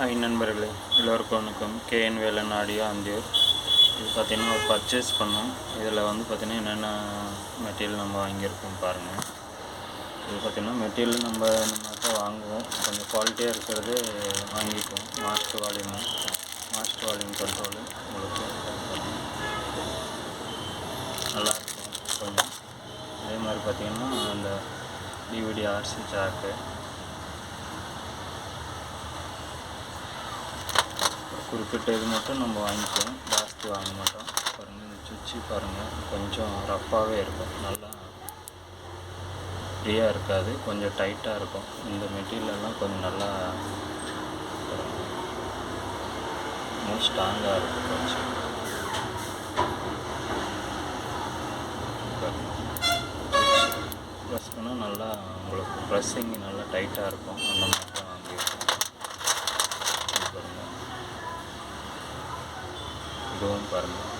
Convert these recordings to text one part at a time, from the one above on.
Hi நண்பர்களே எல்லோருக்கும் வணக்கம். KN Velan audio Anthiyur. இது பார்த்திங்கன்னா ஒரு பர்ச்சேஸ் பண்ணோம். இதில் வந்து பார்த்திங்கன்னா என்னென்ன மெட்டீரியல் நம்ம வாங்கியிருக்கோம் பாருங்கள் இது பார்த்திங்கன்னா மெட்டீரியல் நம்ம நம்மகிட்ட வாங்குவோம். கொஞ்சம் குவாலிட்டியாக இருக்கிறது வாங்கிக்குவோம் master volume master volume control உங்களுக்கு நல்லா இருக்கும். கொஞ்சம். அதே மாதிரி பார்த்திங்கன்னா அந்த டிவிடி ஆர்சி ஜாக்கு குறிப்பிட்ட இது மட்டும் நம்ம வாங்கிக்குவோம் ஜாஸ்தி வாங்க மாட்டோம். பாருங்கள் இந்த சுவிட்சு பாருங்கள் கொஞ்சம் ரஃப்பாகவே இருக்கும். நல்லா ஃப்ரீயாக இருக்காது. கொஞ்சம் டைட்டாக இருக்கும். இந்த மெட்டீரியல்லாம் கொஞ்சம் நல்லா ஸ்ட்ராங்காக இருக்கும் கொஞ்சம். ப்ரெஸ் பண்ணால் நல்லா உங்களுக்கு ப்ரெஸ்ஸிங் நல்லா டைட்டாக இருக்கும். அந்த மாதிரி தான் வாங்கியிருக்கோம் இது பாருங்க. இதுவும் பாருங்கள்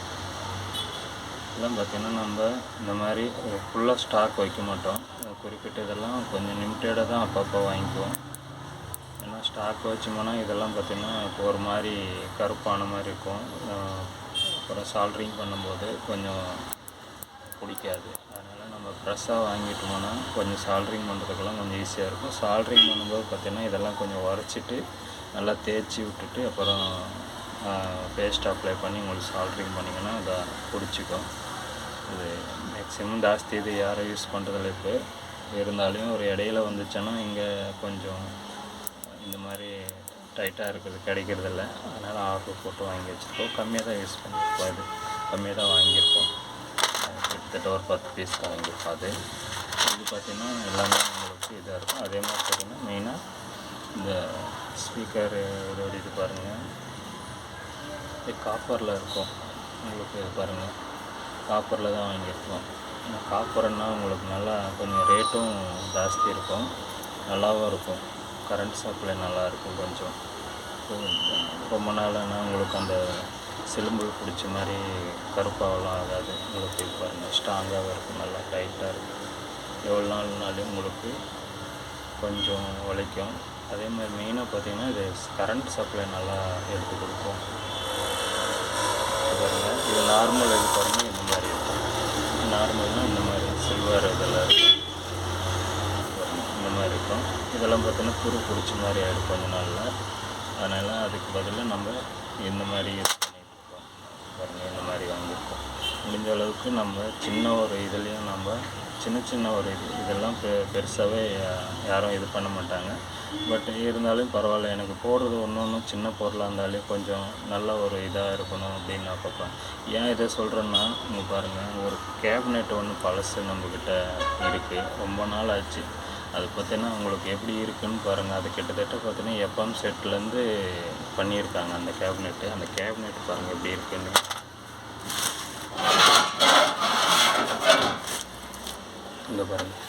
இதெல்லாம் பார்த்தீங்கன்னா நம்ம இந்த மாதிரி ஃபுல்லாக ஸ்டாக் வைக்க மாட்டோம். குறிப்பிட்ட இதெல்லாம் கொஞ்சம் லிமிட்டடாக தான் அப்பப்போ வாங்கிக்குவோம். ஏன்னா ஸ்டாக் வச்சோம்னா இதெல்லாம் பார்த்திங்கன்னா இப்போ ஒரு மாதிரி கருப்பான மாதிரி இருக்கும். அப்புறம் சால்ட்ரிங் பண்ணும்போது கொஞ்சம் பிடிக்காது. அதனால் நம்ம ஃப்ரெஷ்ஷாக வாங்கிட்டோம்னா கொஞ்சம் சால்ட்ரிங் பண்ணுறதுக்கெல்லாம் கொஞ்சம் ஈஸியாக இருக்கும். சால்ட்ரிங் பண்ணும்போது பார்த்திங்கன்னா இதெல்லாம் கொஞ்சம் உரைச்சிட்டு நல்லா தேய்ச்சி விட்டுட்டு அப்புறம் பேஸ்ட் அப்ளை பண்ணி உங்களுக்கு சால்ட்ரிங் பண்ணிங்கன்னா அதை பிடிச்சிக்கும். இது மேக்ஸிமம் ஜாஸ்தி இது யாரும் யூஸ் பண்ணுறதில்ல இப்போ. இருந்தாலும் ஒரு இடையில வந்துச்சுன்னா இங்கே கொஞ்சம் இந்த மாதிரி டைட்டாக இருக்கிறது கிடைக்கிறதில்ல. அதனால் ஆர்டர் போட்டு வாங்கி வச்சுருக்கோம். கம்மியாக தான் யூஸ் பண்ணியிருக்கோம் அது கம்மியாக தான் வாங்கியிருக்கோம். கிட்டத்தட்ட ஒரு பத்து பீஸ் வாங்கியிருக்கோம் அது. இது பார்த்திங்கன்னா எல்லாமே உங்களுக்கு இதாக இருக்கும். அதே மாதிரி பார்த்திங்கன்னா மெயினாக இந்த ஸ்பீக்கர் இதோட இது பாருங்கள் இது காப்பரில் இருக்கும். உங்களுக்கு பாருங்கள் காப்பரில் தான் வாங்கியிருக்கோம். காப்பர்னா உங்களுக்கு நல்லா கொஞ்சம் ரேட்டும் ஜாஸ்தி இருக்கும். நல்லாவும் இருக்கும். கரண்ட் சப்ளை நல்லா இருக்கும் கொஞ்சம். ரொம்ப நாள்னா உங்களுக்கு அந்த சிலும்பு பிடிச்ச மாதிரி கருப்பாவெல்லாம் ஆகாது. உங்களுக்கு பாருங்கள் ஸ்ட்ராங்காகவும் இருக்கும். நல்லா டைட்டாக இருக்கும். எவ்வளோ நாள்னாலும் உங்களுக்கு கொஞ்சம் உழைக்கும். அதே மாதிரி மெயினாக பார்த்திங்கன்னா இது கரண்ட் சப்ளை நல்லா எடுத்து கொடுக்கும். இது நார்மல் இது பாருங்க இந்த மாதிரி இருக்கும். நார்மல்னால் இந்த மாதிரி சில்வர் இதெல்லாம் இருக்கும் இந்த மாதிரி இருக்கும். இதெல்லாம் பார்த்தீங்கன்னா துரு பிடிச்ச மாதிரி ஆகிடும் கொஞ்ச நாளில். அதனால் அதுக்கு பதிலாக நம்ம இந்த மாதிரி யூஸ் பண்ணியிருக்கோம் பாருங்கள் இந்த மாதிரி வாங்கியிருக்கோம். முடிஞ்ச அளவுக்கு நம்ம சின்ன ஒரு இதுலேயும் நம்ம சின்ன சின்ன ஒரு இது இதெல்லாம் பெ பெருசாகவே யாரும் இது பண்ண மாட்டாங்க. பட் இருந்தாலும் பரவாயில்ல எனக்கு போடுறது ஒன்று ஒன்றும் சின்ன பொருளாக இருந்தாலே கொஞ்சம் நல்ல ஒரு இதாக இருக்கணும் அப்படின்னு நான் பார்ப்பேன். ஏன் இதை சொல்கிறேன்னா இங்கே பாருங்கள் ஒரு கேபினெட் ஒன்று பழசு நம்மக்கிட்ட இருக்குது ரொம்ப நாள் ஆச்சு. அது பார்த்தீங்கன்னா உங்களுக்கு எப்படி இருக்குன்னு பாருங்கள் அது கிட்டத்தட்ட பார்த்தீங்கன்னா எஃப்எம் செட்லேருந்து பண்ணியிருக்காங்க அந்த கேபினெட்டு அந்த கேபினெட் பாருங்கள் எப்படி இருக்குன்னு. இந்த பாருங்கள்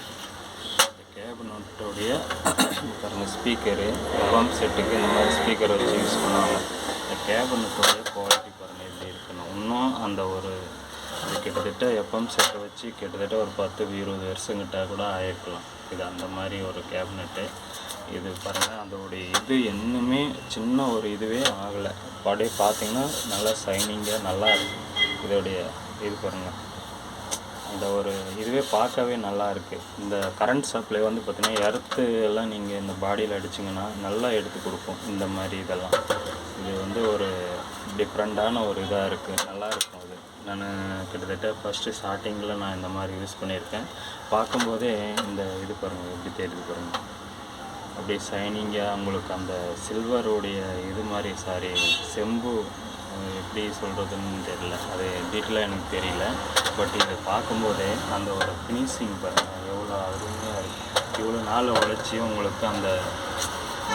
இந்த கேபினட்டோடைய பாருங்கள் ஸ்பீக்கரு எஃப்எம் செட்டுக்கு இந்த மாதிரி ஸ்பீக்கர் வச்சு யூஸ் பண்ணுவாங்க. இந்த கேபினட்டோடைய குவாலிட்டி பாருங்கள் எப்படி இருக்கணும் இன்னும் அந்த ஒரு கிட்டத்தட்ட எஃப்எம் செட்டை வச்சு கிட்டத்தட்ட ஒரு பத்து இருபது வருஷங்கிட்ட கூட ஆயிருக்கலாம். இது அந்த மாதிரி ஒரு கேபினெட்டு இது பாருங்கள் அதோடைய இது இன்னுமே சின்ன ஒரு இதுவே ஆகலை. அப்படியே பார்த்தீங்கன்னா நல்லா சைனிங்காக நல்லா இருக்கும் இதோடைய இது பாருங்கள் அந்த ஒரு இதுவே பார்க்கவே நல்லா இருக்குது இந்த கரண்ட் சப்ளை வந்து பார்த்திங்கன்னா எர்த்து எல்லாம் நீங்கள் இந்த பாடியில் அடிச்சிங்கன்னா நல்லா எடுத்து கொடுக்கும். இந்த மாதிரி இதெல்லாம். இது வந்து ஒரு டிஃப்ரெண்ட்டான ஒரு இதாக இருக்குது நல்லா இருக்கும் அது. நான் கிட்டத்தட்ட ஃபஸ்ட்டு ஸ்டார்டிங்கில் நான் இந்த மாதிரி யூஸ் பண்ணியிருக்கேன். பார்க்கும்போதே இந்த இது பாருங்கள் எப்படி தெரியுது பாருங்கள் அப்படியே ஷைனிங்காக உங்களுக்கு அந்த சில்வருடைய இது மாதிரி சாரி செம்பு எப்படி சொல்கிறதுன்னு தெரியல. அது டீட்டெயிலாக எனக்கு தெரியல. பட் இதை பார்க்கும்போதே அந்த ஒரு ஃபினிஷிங் பாருங்கள் எவ்வளோ அருமையாக இருக்குது இவ்வளோ நாள் உழைச்சி உங்களுக்கு அந்த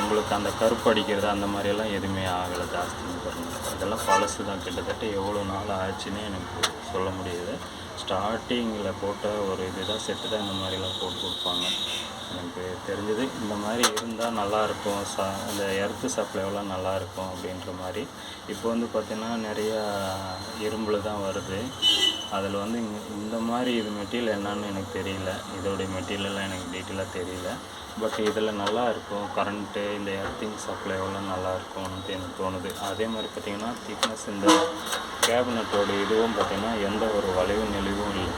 உங்களுக்கு அந்த கருப்பு அடிக்கிறது அந்த மாதிரியெல்லாம் எதுவுமே ஆகலை ஜாஸ்தின்னு பாருங்கள் இதெல்லாம் பழசு தான் கிட்டத்தட்ட எவ்வளோ நாள் ஆச்சுன்னு எனக்கு சொல்ல முடியுது. ஸ்டார்டிங்கில் போட்ட ஒரு இதுதான் செட்டு தான் இந்த மாதிரிலாம் போட்டு கொடுப்பாங்க. எனக்கு தெரிஞ்சது இந்த மாதிரி இருந்தால் நல்லாயிருக்கும் ச அந்த எர்த்து சப்ளைவெல்லாம் நல்லாயிருக்கும் அப்படின்ற மாதிரி. இப்போ வந்து பார்த்திங்கன்னா நிறையா இரும்பில் தான் வருது. அதில் வந்து இந்த மாதிரி இது மெட்டீரியல் என்னன்னு எனக்கு தெரியல. இதோடைய மெட்டீரியல்லாம் எனக்கு டீட்டெயிலாக தெரியல. பட் இதில் நல்லா இருக்கும். கரண்ட்டு இந்த எர்த்திங் சப்ளை எல்லாம் நல்லா இருக்கும்னு எனக்கு தோணுது. அதே மாதிரி பார்த்திங்கன்னா திக்னஸ் இந்த கேபினட்டோட இதுவும் பார்த்திங்கன்னா எந்த ஒரு வளைவு நெளிவும் இல்லை.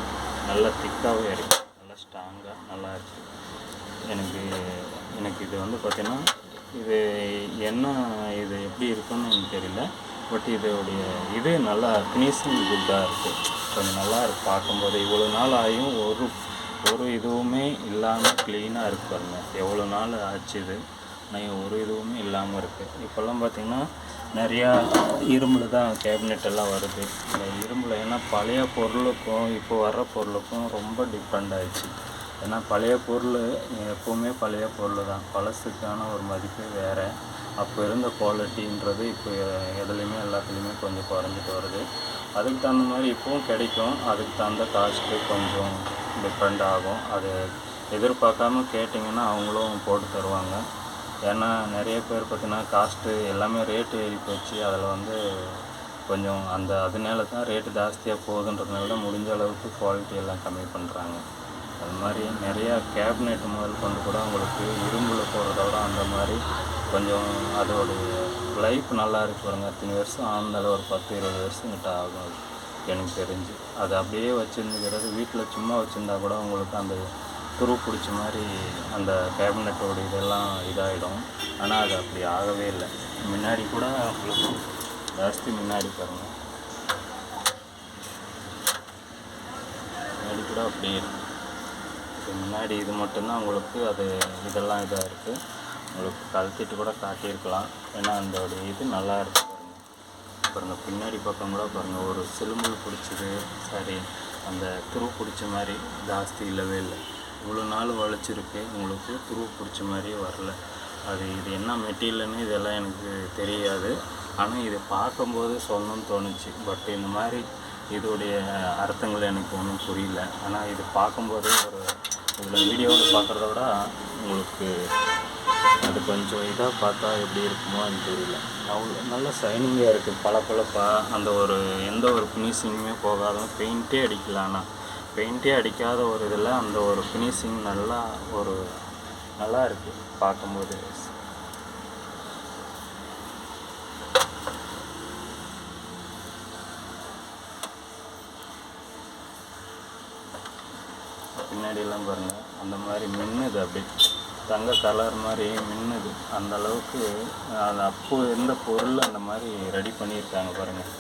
நல்லா திக்காகவே இருக்குது நல்லா ஸ்ட்ராங்காக நல்லா இருக்குது எனக்கு எனக்கு இது வந்து பார்த்திங்கன்னா இது என்ன இது எப்படி இருக்குன்னு எனக்கு தெரியல. பட் இதோடைய இது நல்லா ஃபினிஷிங் குட்டாக இருக்குது கொஞ்சம் நல்லா இருக்கு. பார்க்கும்போது இவ்வளோ நாள் ஆகியும் ஒரு ஒரு இதுவுமே இல்லாமல் க்ளீனாக இருக்கு பாருங்கள் எவ்வளோ நாள் ஆச்சு இது? ஆனால் ஒரு இதுவுமே இல்லாமல் இருக்குது இப்போல்லாம் பார்த்திங்கன்னா நிறையா இரும்பில் தான் கேபினெட் எல்லாம் வருது. இந்த இரும்பில் ஏன்னா பழைய பொருளுக்கும் இப்போ வர்ற பொருளுக்கும் ரொம்ப டிஃப்ரெண்ட் ஆகிடுச்சு ஏன்னா பழைய பொருள் எப்போவுமே பழைய பொருள் தான். பழசுக்கான ஒரு மதிப்பு வேறு. அப்போ இருந்த குவாலிட்டின்றது இப்போ எதுலேயுமே எல்லாத்துலேயுமே கொஞ்சம் குறைஞ்சிட்டு வருது. அதுக்கு தகுந்த மாதிரி இப்போவும் கிடைக்கும். அதுக்கு தகுந்த காஸ்ட்டு கொஞ்சம் டிஃப்ரெண்ட் ஆகும். அது எதிர்பார்க்காம கேட்டிங்கன்னா அவங்களும் போட்டு தருவாங்க. ஏன்னா நிறைய பேர் பார்த்தீங்கன்னா காஸ்ட்டு எல்லாமே ரேட்டு ஏறி போச்சு. அதில் வந்து கொஞ்சம் அந்த அதனால தான் ரேட்டு ஜாஸ்தியாக போகுதுன்றதுனால தான் முடிஞ்ச அளவுக்கு குவாலிட்டி எல்லாம் கம்மி பண்ணுறாங்க அது மாதிரி நிறையா கேபினெட் முதல் கொண்டு கூட உங்களுக்கு இரும்பில் போடுறத விட அந்த மாதிரி கொஞ்சம் அதோடைய லைஃப் நல்லா இருக்கு பாருங்க. அத்தனை வருஷம் ஆனாலும் ஒரு பத்து இருபது வருஷம் கிட்ட ஆகும். அது எனக்கு தெரிஞ்சு. அது அப்படியே வச்சுருந்துக்கிறது வீட்டில் சும்மா வச்சுருந்தா கூட உங்களுக்கு அந்த துரு பிடிச்ச மாதிரி அந்த கேபினட்டோட இதெல்லாம் இதாகிடும் ஆனால் அது அப்படி ஆகவே இல்லை. முன்னாடி கூட உங்களுக்கு ஜாஸ்தி முன்னாடி பாருங்கள் முன்னாடி கூட அப்படியே இருக்கு. முன்னாடி இது மட்டும்தான் உங்களுக்கு அது இதெல்லாம் இதாக இருக்குது உங்களுக்கு கழட்டிட்டு கூட காட்டியிருக்கலாம். ஏன்னா அதோட இது நல்லா இருக்கு பாருங்கள் பாருங்க பின்னாடி பக்கம் கூட பாருங்கள் ஒரு சிலும்பல் பிடிச்சது. சரி அந்த துரு பிடிச்ச மாதிரி ஜாஸ்தி இல்லவே இல்லை. இவ்வளோ நாள் வளைச்சிருக்கு உங்களுக்கு துரு பிடிச்ச மாதிரியே வரல. அது இது என்ன மெட்டீரியல்னு இதெல்லாம் எனக்கு தெரியாது. ஆனால் இதை பார்க்கும்போது சொல்லணும்னு தோணுச்சு. பட் இந்த மாதிரி இதோடைய அர்த்தங்கள் எனக்கு ஒன்றும் புரியல. ஆனால் இது பார்க்கும்போது ஒரு இதில் வீடியோவில் பார்க்குறத விட உங்களுக்கு அது கொஞ்சம் இதாக பார்த்தா எப்படி இருக்குமோன்னு தெரியல. அவ்வளோ நல்ல ஷைனிங்காக இருக்குது பளபளப்பாக அந்த ஒரு எந்த ஒரு ஃபினிஷிங்குமே போகாத பெயிண்ட்டே அடிக்கலாம்னா ஆனால் பெயிண்ட்டே அடிக்காத ஒரு இதில் அந்த ஒரு ஃபினிஷிங் நல்லா ஒரு நல்லா இருக்குது பார்க்கும்போது. பின்னாடியெல்லாம் பாருங்கள் அந்த மாதிரி மின்னுது அப்படி தங்க கலர் மாதிரி மின்னுது. அந்த அளவுக்கு அது அப்போ இருந்த பொருள் அந்த மாதிரி ரெடி பண்ணியிருக்காங்க பாருங்கள்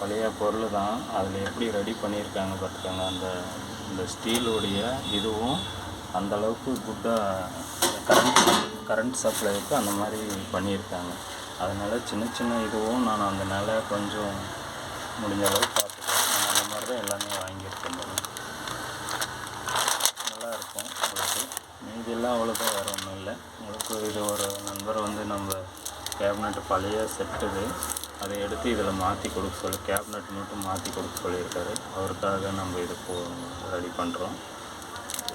பழைய பொருள் தான் அதில் எப்படி ரெடி பண்ணியிருக்காங்க பார்த்துக்கோங்க அந்த இந்த ஸ்டீலுடைய இதுவும் அந்த அளவுக்கு குட்டாக கரண்ட் கரண்ட் சப்ளைக்கு அந்த மாதிரி பண்ணியிருக்காங்க. அதனால் சின்ன சின்ன இதுவும் நான் அதனால் கொஞ்சம் முடிஞ்ச அளவுக்கு பார்த்துக்கேன் நான் அந்த மாதிரி தான் எல்லாமே வாங்கியிருக்கேன் நல்லாயிருக்கும் உங்களுக்கு மீதியெல்லாம் அவ்வளோதான் வேறு ஒன்றும் இல்லை. உங்களுக்கு இது ஒரு நண்பர் வந்து நம்ம கேபினெட் பழைய செட்டு இது. அதை எடுத்து இதில் மாற்றி கொடுக்க சொல்லி கேபினெட் மட்டும் மாற்றி கொடுக்க சொல்லியிருக்காரு. அவருக்காக நம்ம இது போ ரெடி பண்ணுறோம்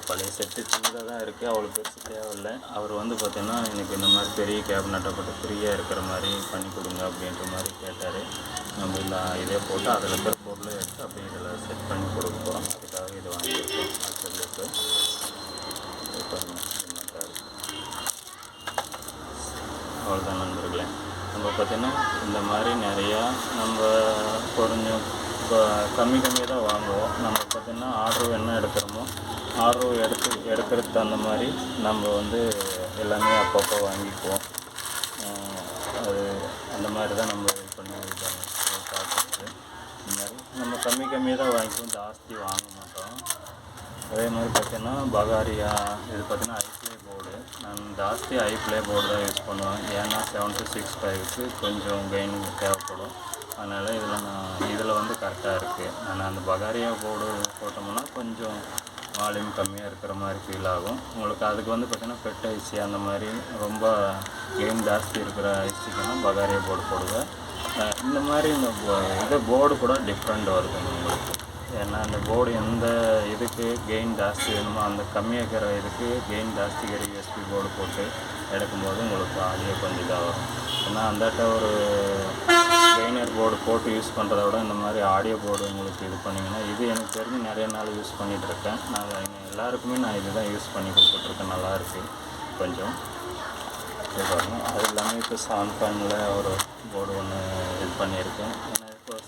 பழைய செட்டு சின்னதாக தான் இருக்குது அவ்வளோ பெருசு தேவையில்லை. அவர் வந்து பார்த்திங்கன்னா எனக்கு இந்த மாதிரி பெரிய கேபினட்டை போட்டு ஃப்ரீயாக இருக்கிற மாதிரி பண்ணி கொடுங்க அப்படின்ற மாதிரி கேட்டார். நம்ம இல்லை இதே போட்டு அதில் இருக்கிற பொருளை எடுத்து அப்படியே இதில் செட் பண்ணி கொடுக்க போகிறோம் அதுக்காக இது வாங்கியிருக்கோம். அவ்வளோதான் நண்பர்களே. நம்ம பார்த்தீங்கன்னா இந்த மாதிரி நிறையா நம்ம கொஞ்சம் இப்போ கம்மி கம்மியாக தான் வாங்குவோம். நம்ம பார்த்தீங்கன்னா ஆர்டர் என்ன எடுக்கிறோமோ ஆர்டர் எடுத்து எடுக்கிறதுக்கு தகுந்த மாதிரி நம்ம வந்து எல்லாமே அப்பப்போ வாங்கிக்குவோம். அது அந்த மாதிரி தான் நம்ம இது பண்ணுவோம் பார்க்குறது இந்த மாதிரி நம்ம கம்மி கம்மியாக தான் வாங்கிக்குவோம். ஜாஸ்தி வாங்க மாட்டோம். அதே மாதிரி பார்த்தீங்கன்னா பகாரியா இது பார்த்தீங்கன்னா ஐப்ளே போர்டு நான் ஜாஸ்தி ஐப்ளே போர்டு தான் யூஸ் பண்ணுவேன். ஏன்னா செவன் டு சிக்ஸ் ஃபைவ்க்கு கொஞ்சம் கெயின் தேவைப்படும். அதனால் இதில் நான் இதில் வந்து கரெக்டாக இருக்குது ஆனால் அந்த பகாரியா போர்டு போட்டோம்னா கொஞ்சம் வால்யூம் கம்மியாக இருக்கிற மாதிரி ஃபீல் ஆகும். உங்களுக்கு அதுக்கு வந்து பார்த்தீங்கன்னா பெட் ஐசி அந்த மாதிரி ரொம்ப கேம் ஜாஸ்தி இருக்கிற ஐசிக்குன்னா பகாரியா போர்டு போடுவேன் இந்த மாதிரி இந்த இது போர்டு கூட டிஃப்ரெண்ட் வருதுங்க உங்களுக்கு. ஏன்னா அந்த போர்டு எந்த இதுக்கு கெயின் ஜாஸ்தி வேணுமோ அந்த கம்மியாக இருக்கிற இதுக்கு கெயின் ஜாஸ்தி இருக்கிற யூஎஸ்பி போர்டு போட்டு எடுக்கும்போது உங்களுக்கு ஆடியோ கொஞ்சம் இதாக வரும். ஏன்னா அந்தாட்ட ஒரு கெய்னர் போர்டு போட்டு யூஸ் பண்ணுறத விட இந்த மாதிரி ஆடியோ போர்டு உங்களுக்கு இது பண்ணிங்கன்னா இது எனக்கு தெரிஞ்சு நிறைய நாள் யூஸ் பண்ணிகிட்ருக்கேன் நான் எல்லாருக்குமே நான் இது தான் யூஸ் பண்ணி கொடுத்துட்ருக்கேன். நல்லாயிருக்கு கொஞ்சம் இது அது இல்லாமல் இப்போ சாம்சங்கில் ஒரு போர்டு ஒன்று இது பண்ணியிருக்கேன்.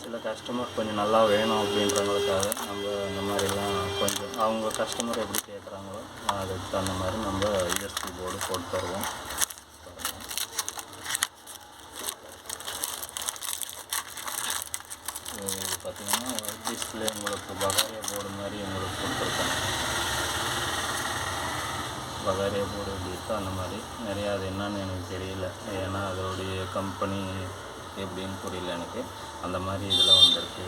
சில கஸ்டமர் கொஞ்சம் நல்லா வேணும் அப்படின்றவங்களுக்காக நம்ம இந்த மாதிரிலாம் கொஞ்சம் அவங்க கஸ்டமர் எப்படி கேட்குறாங்களோ அதுக்கு தகுந்த மாதிரி நம்ம யூஎஸ்பி போர்டு போட்டு தருவோம். பார்த்தீங்கன்னா டிஸ்பிளே உங்களுக்கு பகாரியா போர்டு மாதிரி உங்களுக்கு கொடுத்துருக்காங்க பகாரியா போர்டு எப்படி இருக்கோ அந்த மாதிரி. நிறையா அது என்னன்னு எனக்கு தெரியல. ஏன்னா அதோடைய கம்பெனி எப்படின்னு புரியல எனக்கு. அந்த மாதிரி இதெல்லாம் வந்திருக்கு.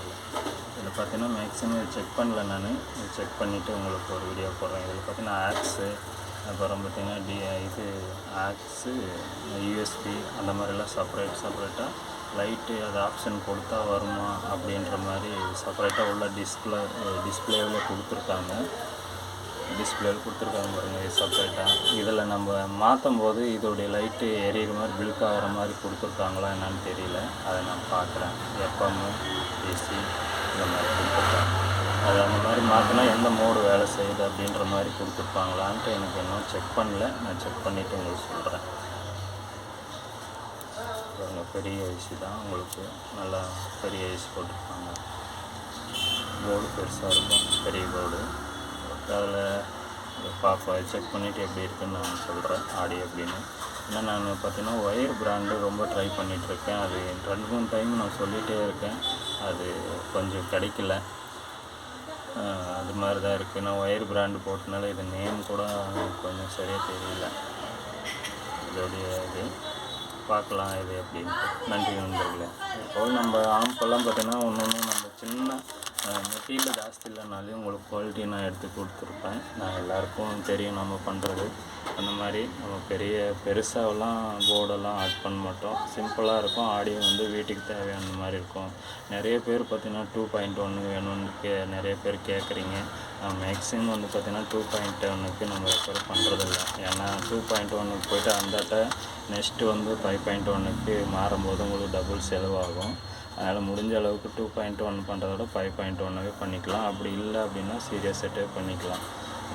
இதில் பார்த்தீங்கன்னா மேக்ஸிமம் செக் பண்ணல நான். செக் பண்ணிவிட்டு உங்களுக்கு ஒரு வீடியோ போடுறேன். இதில் பார்த்தீங்கன்னா ஆக்ஸு அப்புறம் பார்த்தீங்கன்னா டி இது ஆக்ஸு யூஎஸ்பி அந்த மாதிரிலாம் செப்பரேட் செப்பரேட்டாக லைட்டு அது ஆப்ஷன் கொடுத்தா வருமா அப்படின்ற மாதிரி செப்பரேட்டாக உள்ள டிஸ்பிளே டிஸ்பிளேவில் கொடுத்துருக்காங்க. டிஸ்பிளேவில் கொடுத்துருக்காங்க பாருங்கள் சப்ரேட்டாக செப்பரேட்டாக இதில் நம்ம மாற்றும் போது இதோடைய லைட்டு எரியிற மாதிரி பில்க் ஆகிற மாதிரி கொடுத்துருக்காங்களா என்னன்னு தெரியல. அதை நான் பார்க்குறேன். எஃப்எம்மு ஏசி இந்த மாதிரி கொடுத்துருக்காங்க. அது அந்த மாதிரி மாற்றினா எந்த மோடு வேலை செய்யுது அப்படின்ற மாதிரி கொடுத்துருப்பாங்களான்ட்டு எனக்கு இன்னும் செக் பண்ணல. நான் செக் பண்ணிவிட்டு உங்களுக்கு சொல்கிறேன் பெரிய ஏசி தான். உங்களுக்கு நல்லா பெரிய ஏசி போட்டிருப்பாங்க போர்டு பெருசாக இருக்கும். பெரிய போர்டு அதில் பார்ப்பேன் செக் பண்ணிவிட்டு எப்படி இருக்குன்னு நான் சொல்கிறேன் ஆடி அப்படின்னு. ஏன்னா நான் பார்த்தீங்கன்னா ஒயர் பிராண்டு ரொம்ப ட்ரை பண்ணிகிட்ருக்கேன் அது ரெண்டு மூணு டைம் நான் சொல்லிகிட்டே இருக்கேன். அது கொஞ்சம் கிடைக்கல. அது மாதிரி தான் இருக்குது நான் ஒயர் பிராண்டு போட்டனால இது நேம் கூட கொஞ்சம் சரியாக தெரியல. இதோடைய இது. பார்க்கலாம் இது அப்படின்ட்டு. நன்றி நண்பர்களே. இப்போ நம்ம ஆம்பெல்லாம் பார்த்தீங்கன்னா ஒன்று ஒன்று நம்ம சின்ன மெட்டீரியல் ஜாஸ்தி இல்லைனாலே உங்களுக்கு குவாலிட்டி நான் எடுத்து கொடுத்துருப்பேன். நான் எல்லாருக்கும் தெரியும் நம்ம பண்ணுறது அந்த மாதிரி நம்ம பெரிய பெருசாகலாம் போர்டெல்லாம் ஆட் பண்ண மாட்டோம். சிம்பிளாக இருக்கும். ஆடியோ வந்து வீட்டுக்கு தேவையான மாதிரி இருக்கும். நிறைய பேர் பார்த்தீங்கன்னா டூ பாயிண்ட் ஒன்று வேணும்னு கே நிறைய பேர் கேட்குறீங்க. மேக்ஸிமம் வந்து பார்த்திங்கன்னா டூ பாயிண்ட் ஒன்றுக்கு நம்ம ரெஃபர் பண்ணுறதில்ல ஏன்னா டூ பாயிண்ட் ஒன்றுக்கு போய்ட்டு அந்தாட்ட நெக்ஸ்ட்டு வந்து ஃபைவ் பாயிண்ட் ஒன்றுக்கு மாறும்போது உங்களுக்கு டபுள் செலவாகும். அதனால் முடிஞ்ச அளவுக்கு டூ பாயிண்ட் ஒன் பண்ணுறதோட ஃபைவ் பாயிண்ட் ஒன்னாகவே பண்ணிக்கலாம். அப்படி இல்லை அப்படின்னா சீரியஸ் செட்டே பண்ணிக்கலாம்.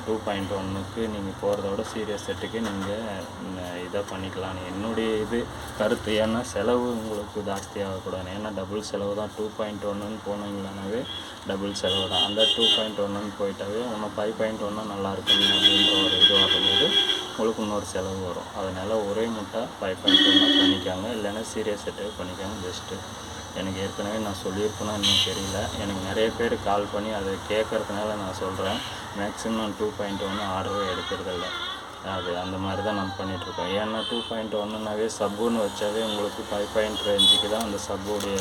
டூ பாயிண்ட் ஒன்றுக்கு நீங்கள் போகிறத விட சீரியஸ் செட்டுக்கு நீங்கள் இதை பண்ணிக்கலாம். என்னுடைய இது கருத்து. ஏன்னா செலவு உங்களுக்கு ஜாஸ்தி ஆகக்கூடாது. ஏன்னா டபுள் செலவு தான். டூ பாயிண்ட் ஒன்றுன்னு போனீங்களானாவே டபுள் செலவு தான். அந்த டூ பாயிண்ட் ஒன்றுன்னு போயிட்டாவே ஒன்று ஃபைவ் பாயிண்ட் ஒன்று நல்லா இருக்கும் அப்படின்ற ஒரு இது வரும்போது உங்களுக்கு இன்னொரு செலவு வரும். அதனால் ஒரே முட்டை ஃபைவ் பாயிண்ட் ஒன்று பண்ணிக்காங்க இல்லைன்னா சீரியஸ் செட்டே பண்ணிக்காங்க பெஸ்ட்டு எனக்கு ஏற்கனவே நான் சொல்லியிருப்பேனா இன்னும் தெரியல. எனக்கு நிறைய பேர் கால் பண்ணி அதை கேட்கறதுனால நான் சொல்கிறேன் மேக்ஸிமம் நான் டூ பாயிண்ட் ஒன்று ஆர்டரே எடுக்கிறதில்ல. அது அந்த மாதிரி தான் நான் பண்ணிகிட்ருக்கோம் ஏன்னா டூ பாயிண்ட் ஒன்றுனாவே சப்புன்னு வச்சாவே உங்களுக்கு ஃபைவ் பாயிண்ட் ரேஞ்சுக்கு தான் அந்த சப்போடைய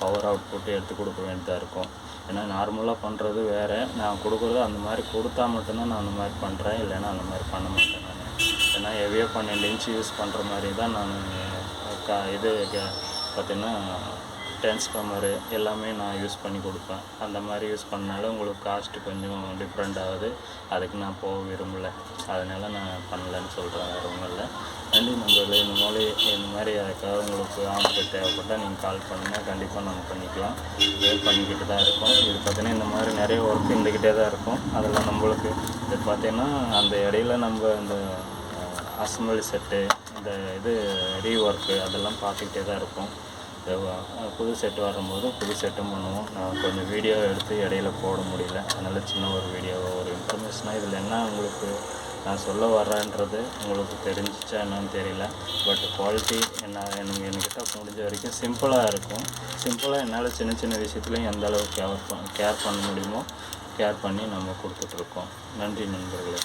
பவர் அவுட் போட்டு எடுத்து கொடுக்க வேண்டியதாக இருக்கும். ஏன்னா நார்மலாக பண்ணுறது வேறு. நான் கொடுக்குறது அந்த மாதிரி கொடுத்தா மட்டும்தான் நான் அந்த மாதிரி பண்ணுறேன் இல்லைன்னா அந்த மாதிரி பண்ண மாட்டேன் நான். ஏன்னா ஹெவியாக பன்னெண்டு இன்ச்சு யூஸ் பண்ணுற மாதிரி தான் நான் கா இது பார்த்திங்கன்னா டிரான்ஸ்ஃபார்மரு எல்லாமே நான் யூஸ் பண்ணி கொடுப்பேன். அந்த மாதிரி யூஸ் பண்ணனால உங்களுக்கு காஸ்ட்டு கொஞ்சம் டிஃப்ரெண்ட் ஆகுது. அதுக்கு நான் போக விரும்பலை. அதனால நான் பண்ணலன்னு சொல்கிறேன் வேறு ஒன்றும் இல்லை. நன்றி நண்பர்களே இந்த மாதிரி இந்த மாதிரி யாருக்காவது உங்களுக்கு ஆம்பளை தேவைப்பட்டால் நீங்கள் கால் பண்ணுங்கள் கண்டிப்பாக நம்ம பண்ணிக்கலாம். வேல் பண்ணிக்கிட்டு தான் இருக்கோம். இது பார்த்தீங்கன்னா இந்த மாதிரி நிறைய ஒர்க் இருந்துக்கிட்டே தான் இருக்கும். அதெல்லாம் நம்மளுக்கு இது பார்த்தீங்கன்னா அந்த இடையில நம்ம இந்த அசம்பிள் செட்டு இந்த இது ரீஒர்க்கு அதெல்லாம் பார்த்துக்கிட்டே தான் இருக்கும். புது செட்டு வரும்போது புது செட்டும் பண்ணுவோம். நான் கொஞ்சம் வீடியோ எடுத்து இடையில போட முடியல. அதனால் சின்ன ஒரு வீடியோவாக ஒரு இன்ஃபர்மேஷனாக இதில் என்ன உங்களுக்கு நான் சொல்ல வர்றேன்றது உங்களுக்கு தெரிஞ்சிச்சா என்னன்னு தெரியல. பட் குவாலிட்டி என்ன எனக்கு என்கிட்ட முடிஞ்ச வரைக்கும் சிம்பிளாக இருக்கும். சிம்பிளாக என்னால் சின்ன சின்ன விஷயத்துலையும் எந்த அளவுக்கு கேர் பண்ண கேர் பண்ண முடியுமோ கேர் பண்ணி நம்ம கொடுத்துட்ருக்கோம் நன்றி நண்பர்களே.